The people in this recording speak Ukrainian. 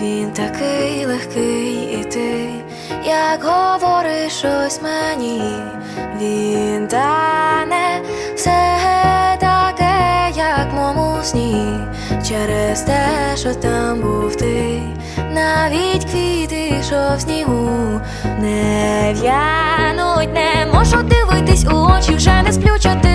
Він такий легкий і ти, як говориш щось мені, він тане все таке, як мому сні, через те, що там був ти, навіть квіти, що в снігу не в'януть, не можу дивитись у очі, вже не сплю чотири.